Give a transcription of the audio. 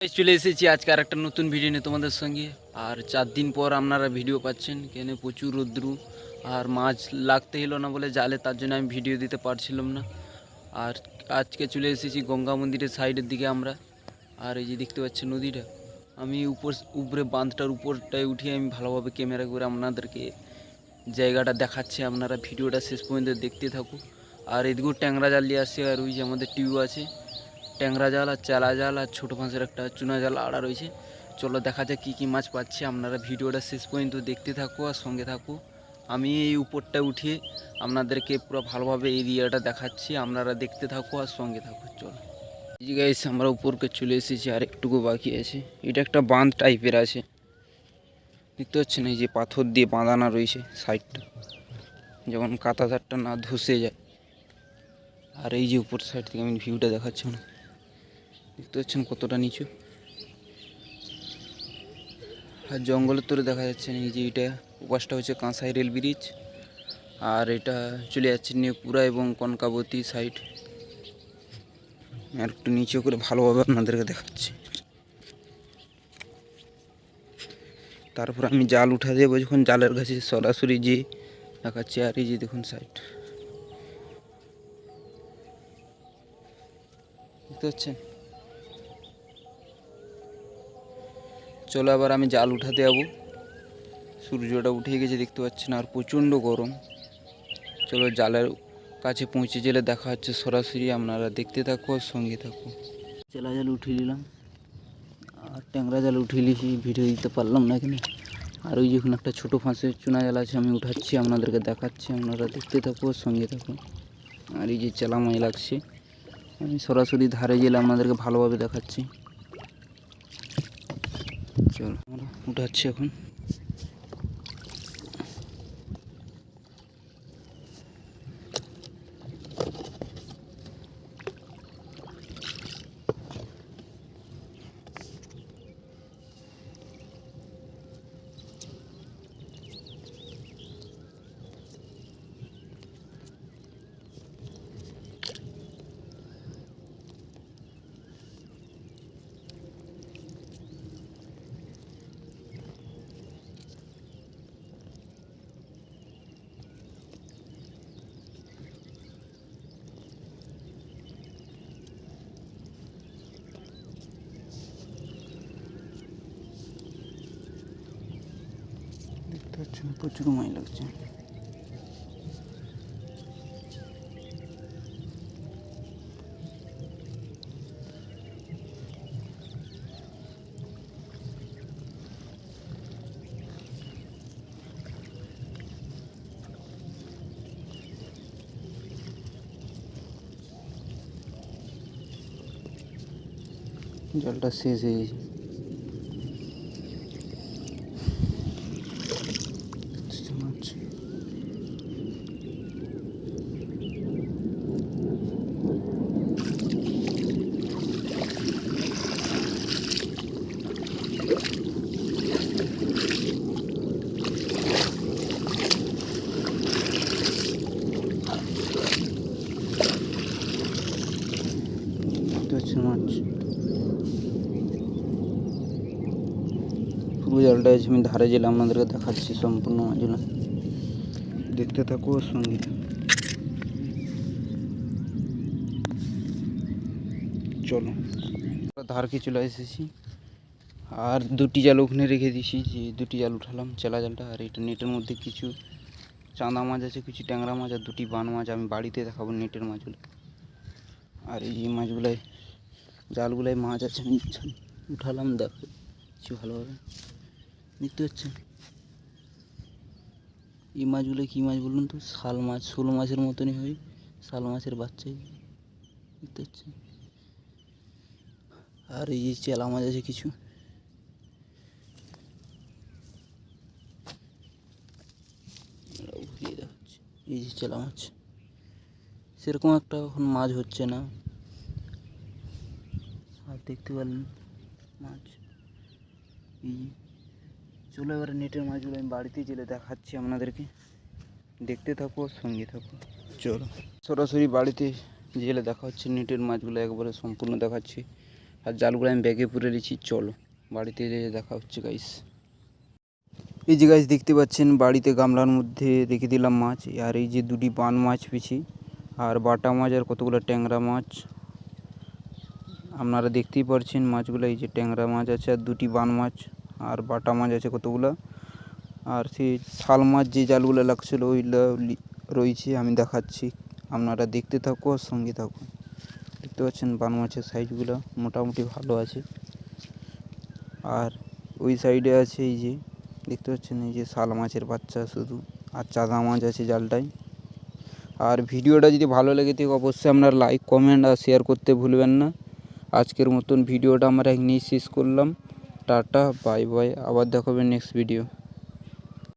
চলে এসেছি আজকে আর একটা নতুন ভিডিও নিয়ে তোমাদের সঙ্গে। আর চার দিন পর আপনারা ভিডিও পাচ্ছেন, কেন প্রচুর রৌদ্রু। আর মাছ লাগতে হলো না বলে জালে, তার জন্য আমি ভিডিও দিতে পারছিলাম না। আর আজকে চলে এসেছি গঙ্গা মন্দিরের সাইডের দিকে আমরা। আর এই যে দেখতে পাচ্ছি নদীটা। আমি উপর, উপরে বাঁধটার উপরটায় উঠিয়ে আমি ভালোভাবে ক্যামেরা করে আপনাদেরকে জায়গাটা দেখাচ্ছি। আপনারা ভিডিওটা শেষ পর্যন্ত দেখতে থাকুক। আর এদিকেও ট্যাংরা জাল নিয়ে আসছে, আর ওই যে আমাদের টিউ আছে। ট্যাংরা জাল আর চালা জাল আর ছোটো মাছের একটা চুনা জাল আড়া রয়েছে। চলো দেখা যাক কী কী মাছ পাচ্ছি। আপনারা ভিডিওটা শেষ পর্যন্ত দেখতে থাকো আর সঙ্গে থাকো। আমি এই উপরটা উঠিয়ে আপনাদেরকে পুরো ভালোভাবে এরিয়াটা দেখাচ্ছি। আপনারা দেখতে থাকো আর সঙ্গে থাকো। চলো। এই গাইস আমরা উপরকে চলে এসেছি। আর একটুকু বাকি আছে। এটা একটা বাঁধ টাইপের আছে। দেখতে পাচ্ছেন এই যে পাথর দিয়ে বাঁধানো রয়েছে সাইডটা। যেমন কাঁটাধারটা না ধসে যায়। আর এই যে উপর সাইড থেকে আমি ভিউটা দেখাচ্ছি না দেখতে পাচ্ছেন কতটা নিচু। আর জঙ্গলের তোরে দেখা যাচ্ছে এই যে এটা উপাসটা হচ্ছে কাঁসাই রেল ব্রিজ, আর এটা চলে যাচ্ছে নেপুরা এবং কনকাবতী সাইড। আর একটু নিচে করে ভালোভাবে আপনাদেরকে দেখাচ্ছি। তারপর আমি জাল উঠা দেবো যখন জালের কাছে সরাসরি যে দেখাচ্ছি, আর এই যে দেখুন সাইড। দেখতে পাচ্ছেন? চলো আবার আমি জাল উঠাতে যাব। সূর্যটা উঠে গেছে, দেখতে পাচ্ছেন, আর প্রচণ্ড গরম। চলো জালের কাছে পৌঁছে গেলে দেখা হচ্ছে সরাসরি, আপনারা দেখতে থাকো আর সঙ্গে থাকো। চেলা জাল উঠিয়ে নিলাম। আর ট্যাংরা জাল উঠিয়ে নিয়েছি ভিডিও দিতে পারলাম না এখানে? আর ওই যখন একটা ছোটো ফাঁসের চুনা জাল আছে, আমি উঠাচ্ছি, আপনাদেরকে দেখাচ্ছি, আপনারা দেখতে থাকো আর সঙ্গে থাকো। আর এই যে চেলামাই লাগছে, আমি সরাসরি ধারে গেলে আপনাদেরকে ভালোভাবে দেখাচ্ছি। চল আমরা উঠাচ্ছি এখন দেখতে পাচ্ছেন প্রচুর মাই লাগছে। জলটা শেষ হয়ে গেছে আচ্ছা, মাছ পাচ্ছেন মাছ পুরো জলটা আমি ধারে গেলে আপনাদেরকে দেখাচ্ছি সম্পূর্ণ মাছগুলো দেখতে থাকো সঙ্গে। চলো। আমরা ধারকে চলে এসেছি। আর দুটি জাল ওখানে রেখে দিয়েছি, যে দুটি জাল উঠালাম, চেলা জালটা, আর এটা নেটের মধ্যে কিছু চাঁদা মাছ আছে, কিছু ট্যাংরা মাছ, আর দুটি বান মাছ আমি বাড়িতে দেখাবো নেটের মাছগুলো। আর এই মাছগুলোয় জালগুলোয় মাছ আছে, আমি উঠালাম, দেখো কিছু ভালোভাবে। দেখতে পাচ্ছেন? এই মাছগুলো কী মাছ বলুন তো? শাল মাছ, শোল মাছের মতনই হয়, শাল মাছের বাচ্চাই। দেখতে পাচ্ছেন? আর এই যে চেলা মাছ আছে কিছু। এই যে চেলা মাছ। সেরকম একটা এখন মাছ হচ্ছে না। দেখতে পারলেন মাছ। এই চলো এবারে নেটের মাছগুলো আমি বাড়িতে চলে দেখাচ্ছি আপনাদেরকে। দেখতে থাকো, সঙ্গে থাকো। চলো। সরাসরি বাড়িতে জেলে দেখা হচ্ছে, নেটের মাছগুলো একবারে সম্পূর্ণ দেখাচ্ছি। আর জালগুলো আমি ব্যাগে পুরে নিয়েছি চলো। বাড়িতে যেয়ে দেখা হচ্ছে গাইস এই যে গাছ দেখতে পাচ্ছেন, বাড়িতে গামলার মধ্যে রেখে দিলাম মাছ। আর এই যে, দুটি বান মাছ পিছি আর বাটা মাছ আর কতগুলো ট্যাংরা মাছ। আপনারা দেখতেই পারছেন মাছগুলো, এই যে ট্যাংরা মাছ আছে আর দুটি বান মাছ আর বাটা মাছ আছে কতগুলো। আর সেই শাল মাছ যে জালগুলো লাগছিল ওইগুলো রয়েছে, আমি দেখাচ্ছি। আপনারা দেখতে থাকো আর সঙ্গে থাকুন দেখতে পাচ্ছেন বান মাছের সাইজগুলো মোটামুটি ভালো আছে। আর ওই সাইডে আছে এই যে, দেখতে পাচ্ছেন এই যে শাল মাছের বাচ্চা শুধু, আর চাঁদা মাছ আছে জালটায়। আর ভিডিওটা যদি ভালো লেগে থাকে অবশ্যই আপনার লাইক কমেন্ট আর শেয়ার করতে ভুলবেন না। আজকের মতন ভিডিওটা আমরা এখানেই শেষ করলাম। টাটা বাই বাই আবার দেখাবে নেক্সট ভিডিও